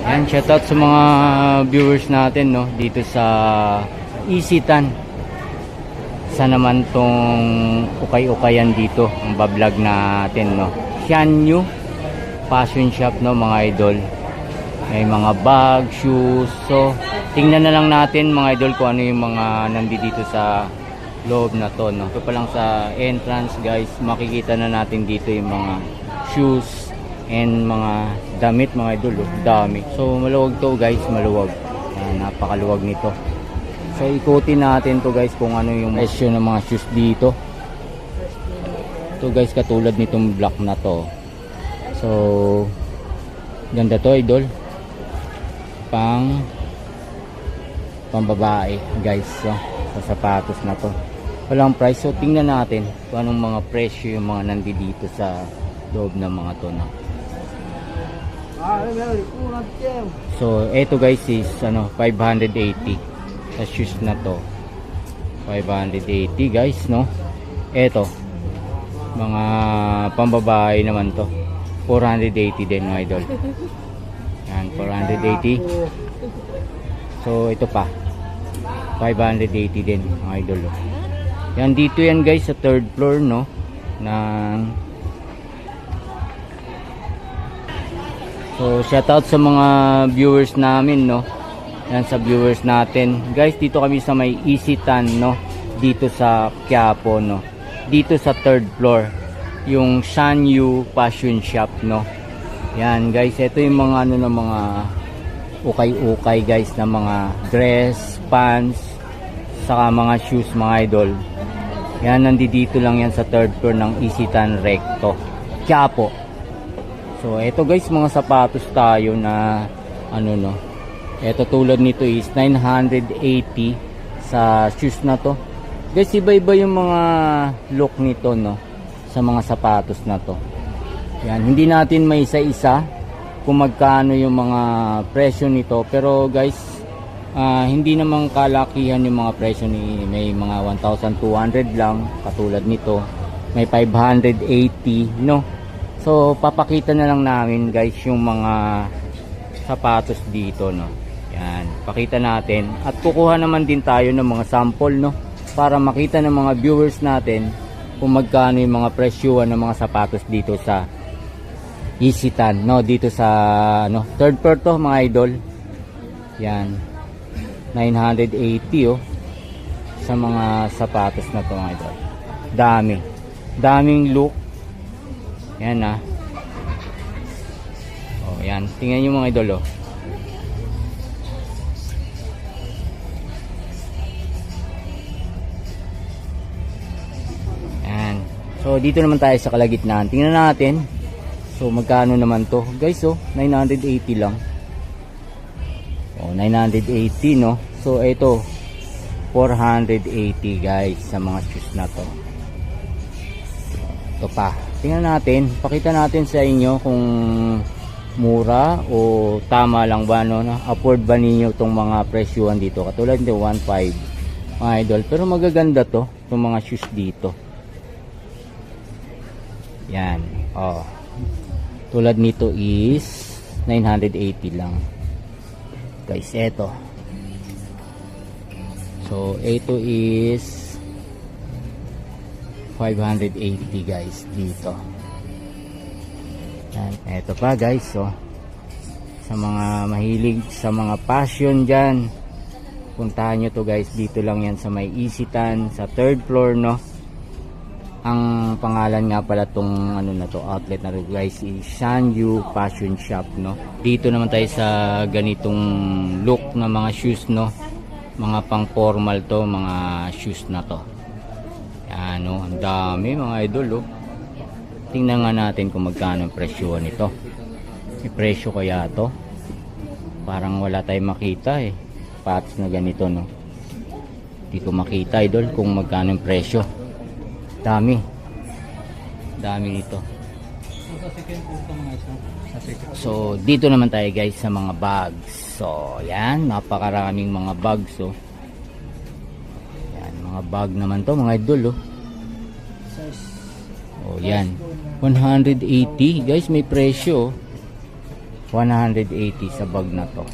Yan, shoutout sa mga viewers natin no dito sa Isitan. Sa naman tong ukay-ukayan dito ang bablog natin no. Xianyu Fashion Shop no mga idol. May mga bag, shoes. So, tingnan na lang natin mga idol kung ano yung mga nandito sa loob na to no. Ito pa lang sa entrance guys, makikita na natin dito yung mga shoes and mga damit mga idol oh. dami. So maluwag to guys, maluwag. Ayan, napakaluwag nito. So ikutin natin to guys kung ano yung presyo ng mga shoes dito. To guys katulad nitong black na to. So ganda to idol. Pang pambabae guys so, sa sapatos na to. Walang price. So tingnan natin kung anong mga presyo yung mga nandito sa loob ng mga to no. So, eto guys is ano, 580 sa shoes na to. 580 guys, no? Eto. Mga pambabae naman to. 480 din, mga idol. Yan, 480. So, ito pa. 580 din, mga idol. Yan, dito yan guys sa third floor, no? Ng So, shoutout sa mga viewers namin, no? Yan sa viewers natin. Guys, dito kami sa may Isitan, no? Dito sa Quiapo, no? Dito sa third floor. Yung Shanyu Fashion Shop, no? Yan, guys. Ito yung mga ano ng mga ukay-ukay, guys, na mga dress, pants, saka mga shoes, mga idol. Yan, nandito lang yan sa third floor ng Isitan Recto. Quiapo. So, eto guys, mga sapatos tayo na ano no. Ito tulad nito is 980 sa shoes na to. Guys, iba-iba yung mga look nito no sa mga sapatos na to. Yan, hindi natin may isa-isa kung magkano yung mga presyo nito, pero guys, ah, hindi namang kalakihan yung mga presyo ni may mga 1,200 lang katulad nito. May 580, no? So, papakita na lang namin guys yung mga sapatos dito, no. Yan, pakita natin. At kukuha naman din tayo ng mga sample, no. Para makita ng mga viewers natin kung magkano yung mga presyuhan ng mga sapatos dito sa Isitan, no. Dito sa, no, third floor to, mga idol. Yan. 980, oh. Sa mga sapatos na to, mga idol. Dami. Daming look. Yan ah. Oh, yan. Tingnan niyo mga idol oh. Yan. So dito naman tayo sa kalagitnaan. Tingnan natin. So magkano naman to? Guys oh, 980 lang. Oh, 980 no. So ito 480 guys sa mga shoes na to. Ito pa. Tingnan natin, pakita natin sa inyo kung mura o tama lang ba no, no? afford ba ninyo itong mga presyuhan dito. Katulad nito 1.5 mga idol pero magaganda to itong mga shoes dito. Yan. Oh. Tulad nito is 980 lang. Guys eto. So ito is 580 guys dito. Yan eto pa guys so sa mga mahilig sa mga passion dyan puntahan nyo to guys. Dito lang yan sa may Isitan sa third floor no? Ang pangalan nga pala tong ano na to outlet na to guys is Shanyu Fashion Shop no? Dito naman tayo sa ganitong look na mga shoes no? Mga pang formal to mga shoes na to yan no ang dami mga idol oh. Tingnan nga natin kung magkano ang presyo nito. May presyo kaya to? Parang wala tayong makita eh. Patos na ganito no? Hindi ko makita idol kung magkano ang presyo. Dami. Dami nito. So dito naman tayo guys sa mga bags. So yan napakaraming mga bags oh. yan mga bag naman to mga idol oh oh yan 180 guys may presyo oh. 180 sa bag na to.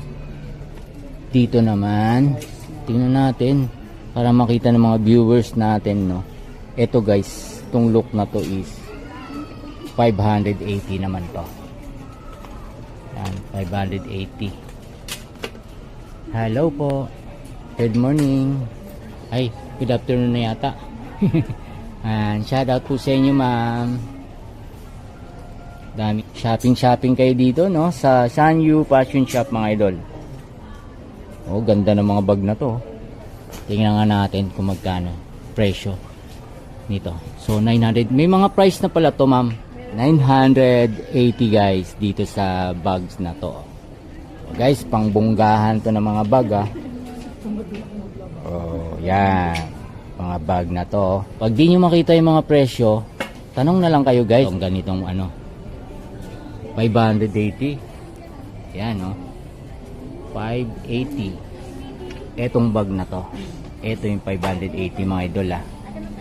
Dito naman, tingnan natin para makita ng mga viewers natin, no. Ito guys, itong look na to is 580 naman to. Yan, 580. Hello po. Good morning. Ay, good afternoon na yata. And shout out po sa inyo, ma'am. Dami. Shopping-shopping kayo dito, no? Sa Sanyu Fashion Shop, mga idol. Oh, ganda ng mga bag na to. Tingnan nga natin kung magkano presyo nito. So, 900. May mga price na pala to, ma'am. 980 guys dito sa bags na to. Guys, pangbunggahan to ng mga bag ah. Oh, yan. Mga bag na to. Pag di nyo makita yung mga presyo, tanong na lang kayo guys. Ang ganitong ano, 580. Yan, no? 580. Etong bag na to. Ito yung 580 mga idol, ah.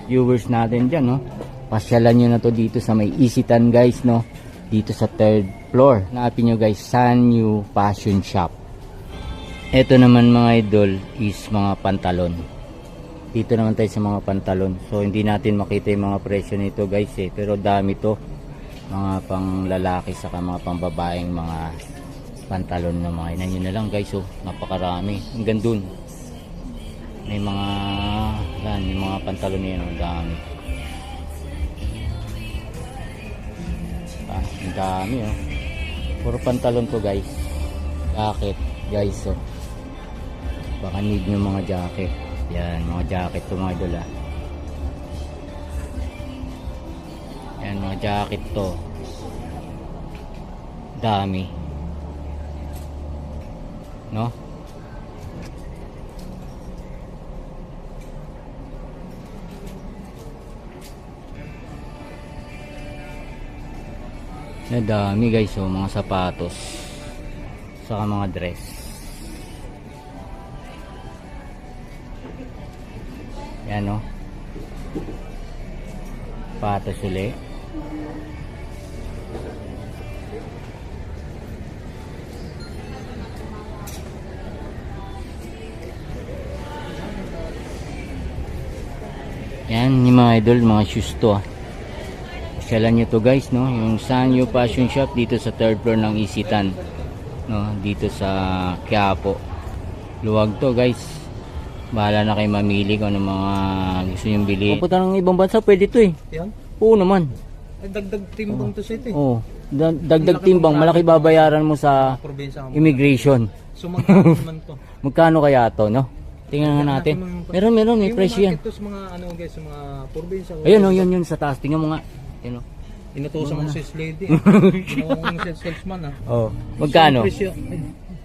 Viewers natin dyan, no? Pasyalan nyo na to dito sa may Isitan, guys, no? Dito sa third floor. Naapin nyo, guys, Sanyu Fashion Shop. Ito naman, mga idol, is mga pantalon. Dito naman tayo sa mga pantalon. So, hindi natin makita yung mga presyo nito, guys, eh. Pero dami to. Mga pang lalaki saka mga pang babaeng mga pantalon na mga inan. Na lang guys oh. Napakarami. Hanggang dun. May mga yan yung mga pantalon na yun ang dami. Ah, ang dami oh. Puro pantalon to guys. Jacket guys oh. Baka need nyo mga jacket yan mga jacket to mga idol ah Yan mga jacket to. Dami. No? Na guys, oh, mga sapatos. Saka mga dress. Yan oh. Patos ulit. Yan, yung mga idol, mga shoes to ah. Nyo to guys, no? Yung Sanyo Fashion Shop dito sa third floor ng Isitan. No? Dito sa Quiapo. Luwag to guys. Bahala na kayo mamili kung ano mga gusto nyo bilhin. Papunta ng ibang bansa, pwede to eh. Yan. Oo naman. Ay, dagdag timbang to sa ito eh. Oo. Da- dagdag timbang, malaki babayaran mo sa Probinsya mo. immigration. So magkano naman to? Magkano kaya to, no? Tingnan nga natin. Meron, meron, may Yung presyo yan. market to sa mga ano guys, sa mga probinsya. Ayun, oh, yun, yun sa taas. Tingnan mo nga. Ayun, oh. Inutusan mo sales lady. Ginawang sales salesman ah. Oh, magkano? So, presyo,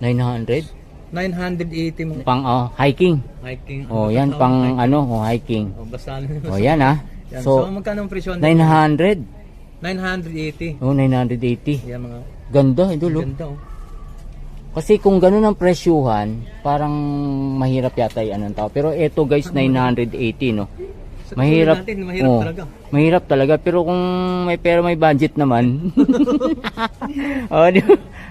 ay, 900? 980 mo. Pang oh, hiking. Hiking. Oh, yan pang ano, oh, hiking. Oh, basta ano. Oh, yan ah. Yan. So, So, magkano ang presyo? 900. 980. Oh, 980. Yan mga Ganda, idol. ganda oh. Kasi kung ganun ang presyuhan, parang mahirap yata yung anong tao. Pero eto guys, 980, no? Sa Mahirap. natin, mahirap oh, talaga. Mahirap talaga. Pero kung may pera, may budget naman. oh, di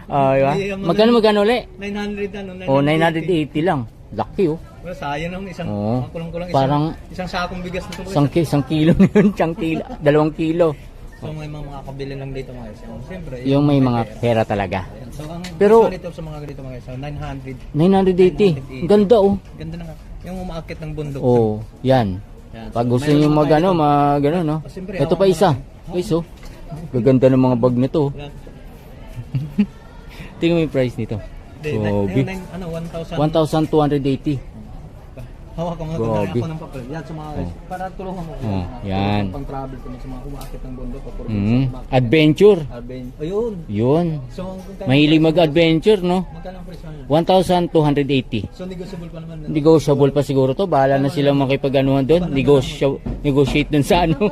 ba? Oh, di ba? Ay, ang mga- Magkano magkano ulit? 900 ano, 980. Oh, 980 lang. Laki oh. Well, sayang naman isang Oo. mga kulong-kulong isang, Parang- isang sakong bigas na to. Isang, ki- isang kilo na yun. Isang kilo. Dalawang kilo. So may mga mga kabili lang dito mga guys. Yung, Siyempre, Yung may mga pera talaga. Ayan. So ang Pero- Pero, sa mga ganito mga guys, so 900. 980. Ganda oh. Ganda na nga. Yung umaakit ng bundok. Oh, yan. Yan. Pag gusto niyo mag ano, mag ano, no? Ah, siyempre, Ito pa hawakan isa. Guys, oh. Gaganda ng mga bag nito. oh. Yan. Tingnan mo yung price nito. Nine- ano, 1,000. 1,280. Hawakan mo na Grabe. ako ng papel. Yan sa mga guys. Para tulungan mo. Oh, yan. Pang travel ko sa mga umaakit ng bundok. O Mm. Adventure. Ayun. Yun. So, kung Mahilig mag-adventure, no? Magkano ang presyo niya? 1,280. So, negotiable pa naman. Negotiable pa siguro to. Bahala na silang makipag-anuhan doon. Negosyo, negotiate dun sa ano.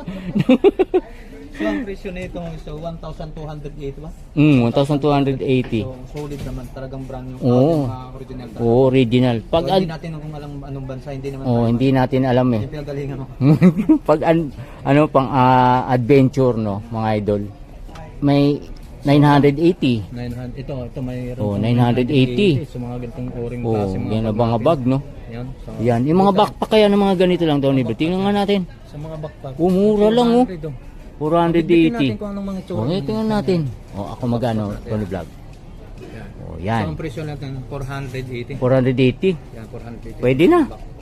So, ang presyo nito so 1,280 ba? mm, 1,280. So, solid naman. Talagang brand yung Oo. mga original. talaga. Oo, original. Pag So, hindi natin kung alam anong bansa, hindi naman oh, tayo- hindi natin alam eh. Yung pinagalingan mo. Pag an, ano pang ah, adventure no, mga idol. May 980. 900. Ito, ito mayroon. Oh, pang 980. So mga ganitong oring Oh, klase yan na mga bag, no? Yan. So, Yan, yung mga backpack kaya ng mga ganito lang, Bro. Tingnan nga natin. Sa mga backpack. Oh, mura lang, oh. 400, Bibitin natin 480. kung anong mga tsura. Tingnan natin. Oh, ako magano, Tony Vlog. Yan. Oh, So, yan. ang presyo natin, 480. 480. Yan, 480. Pwede na. Natin.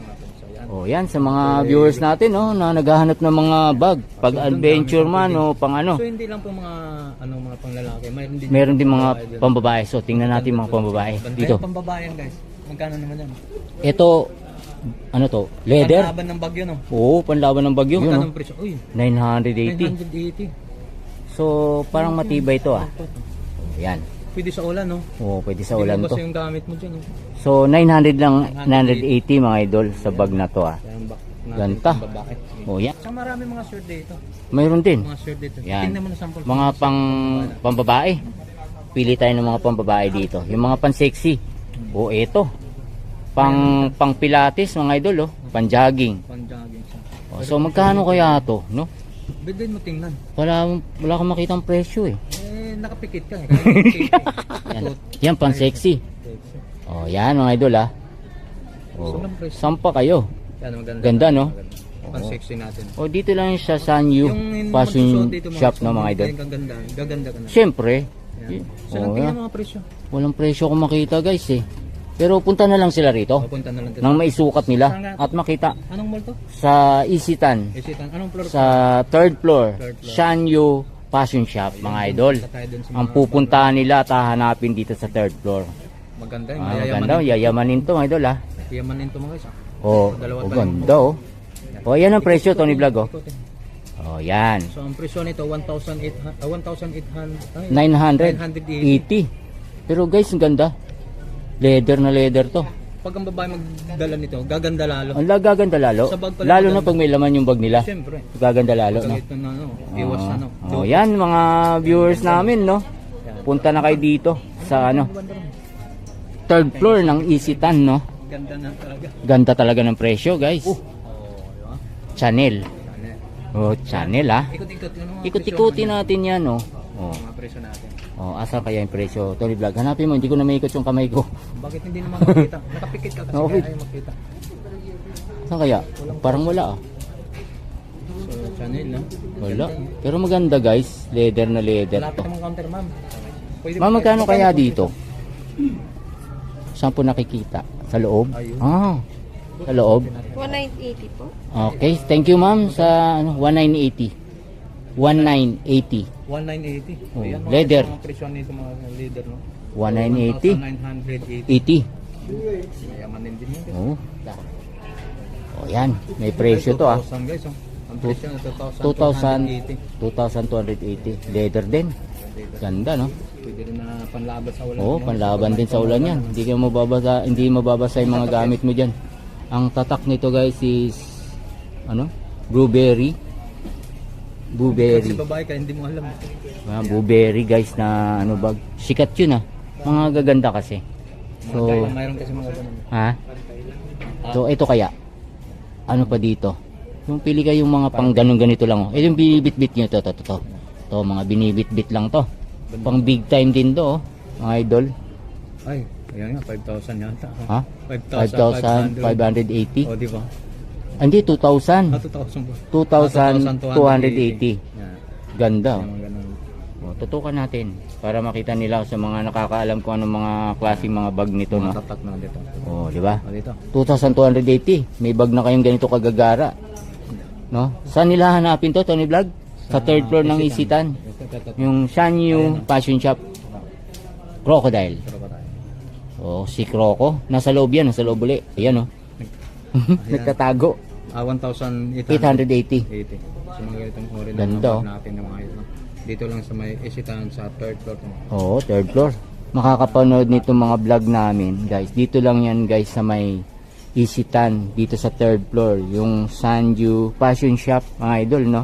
Yan. Oh, yan sa mga viewers natin, no, na naghahanap ng mga bag, pag adventure man o pang ano. So, hindi lang po mga, ano, mga panglalaki. Mayroon din Meron din mga pambabae. So, tingnan natin mga pambabae dito. pambabae yan, guys. Magkano naman yan? Ito, ano to? Leather? Panlaban ng bagyo, no? Oo, panlaban ng bagyo. Yun, ang presyo? Uy, 980. 980. So, parang matibay to ah. Yan. Pwede sa ulan, no? Oo, pwede sa ulan to. basta yung gamit mo dyan, eh. So, 900 lang, 980 mga idol sa bag na to ah. Kaya ang back natin Ganta. pang babae. Oh, yan. Sa marami mga shirt dito. Mayroon din. Mga shirt dito. Yan. Tingnan mo na sample. Mga pang pambabae. Pili tayo ng mga pambabae dito. Yung mga pan sexy. O eto. Pang pang pilates mga idol oh. Pan jogging. Pang jogging siya. Oh, so magkano kaya to, no? Bigyan mo tingnan. Wala wala kang makitang presyo eh. Eh, nakapikit ka eh. Eh. Yan. Yan pan sexy. Oh, yan mga idol ah. Oh, sampa kayo. Yan, maganda. Ganda, no? Pang sexy natin. O dito lang yun sa Yung Fashion Shop na mga idol. Yung Gaganda. Gaganda ka na. Siyempre, Yan. So, Oh, tingnan mga presyo. walang presyo kung makita guys eh. Pero punta na lang sila rito Papunta na lang dito. nang maisukat nila at makita Anong mall to? sa Isitan Isitan. Anong floor? sa third floor, Third floor. Sanyu Fashion Shop mga idol. Punta tayo dun sa Ang mga- pupuntahan nila at hahanapin dito sa third floor. Maganda yung Ah, mayayamanin. maganda, yayamanin to mga idol ah. Yamanin to mga guys. ah. Oh, Dalawa oh ganda oh. Oh, yan ang presyo Tony Vlog oh. Ikutin. Oh, yan. So ang presyo nito 1,800 ah, 1,800 ay, 980. Pero guys, ang ganda. Leather na leather to. Pag ang babae magdala nito, gaganda lalo. Ang gaganda lalo. Sa bag pala Lalo na maganda. pag may laman yung bag nila. Siyempre. Gaganda lalo, no? Ito na ano, iwas Oo. ano. Oh, yan mga viewers namin, no? Punta na kayo dito sa ano, third floor ng Isitan, no? Ganda na talaga. Ganda talaga ng presyo, guys. Oh, di ba? Channel. Ano? Oh, channel ah. Ikot-ikot Ikot-ikutin presyo natin yan, no? Oh. naman. Mga presyo natin. Oh, asan kaya yung presyo? Tony Vlog, hanapin mo, hindi ko na maikot yung kamay ko. Bakit hindi naman makita? Nakapikit ka kasi Okay. kaya ayaw makita. Saan kaya? Parang wala ah. So, channel, no? Wala. Pero maganda guys, leather na leather Malapit to. namang counter, ma'am. Pwede Ma'am, magkano kaya dito? Saan po nakikita? Sa loob? Ayun. Ah, sa loob. 1980 po. Okay, thank you ma'am sa ano, 1980. 1980. 1980. Oh, Ayan, mga leather. Mga presyo nito mga leather, no? 1980. 1,980. 80. Yamanin din yun. Oh. Oh, yan. May presyo to ah. 2,000 guys, oh. Ang presyo na 2,000. 2,280. 2,280. Leather din. Ganda no? Pwede rin na panlaban sa ulan. Oo, panlaban din sa ulan yan. Hindi kayo mababasa, hindi mababasa yung mga gamit mo diyan. Ang tatak nito guys is ano? Blueberry. Kasi Blueberry. babae ka, hindi mo alam. Ah, blueberry guys na ano bag. Sikat yun ah. Mga gaganda kasi. So, mayroon kasi mga ganun. ha? So, ito kaya. Ano pa dito? Yung pili kayong mga pang ganun ganito lang oh. Ito yung binibit-bit nyo to, to, to, to. To, mga binibit-bit lang to. Pang big time din to oh. Mga idol. Ay, ayan nga, 5,000 yata. Ha? 5,580. 5,500. O, di ba? Hindi, Ah, 2,000. 2,000 ba? 2,280. Yan. Ganda. Yan, mga ganun. O, tutukan natin para makita nila sa mga nakakaalam kung anong mga klaseng mga bag nito, no? Mga tatak na dito. O, di ba? O, dito. 2,280. May bag na kayong ganito kagagara. No? Saan nila hanapin to, Tony Vlog? Sa third floor ng Isitan. Yung Sanyu Fashion Shop. Crocodile. O, si Croco. Nasa loob yan, nasa loob uli. Ayan, o. Nagtatago. Ah, 1,880. 880. 80. So, mga ganitong ori na mga oh. natin ng mga ito. Dito lang sa may isitan sa third floor. Oo, third floor. Makakapanood nito mga vlog namin, guys. Dito lang yan, guys, sa may Isitan, dito sa third floor. Yung Sanju Fashion Shop, mga idol, no?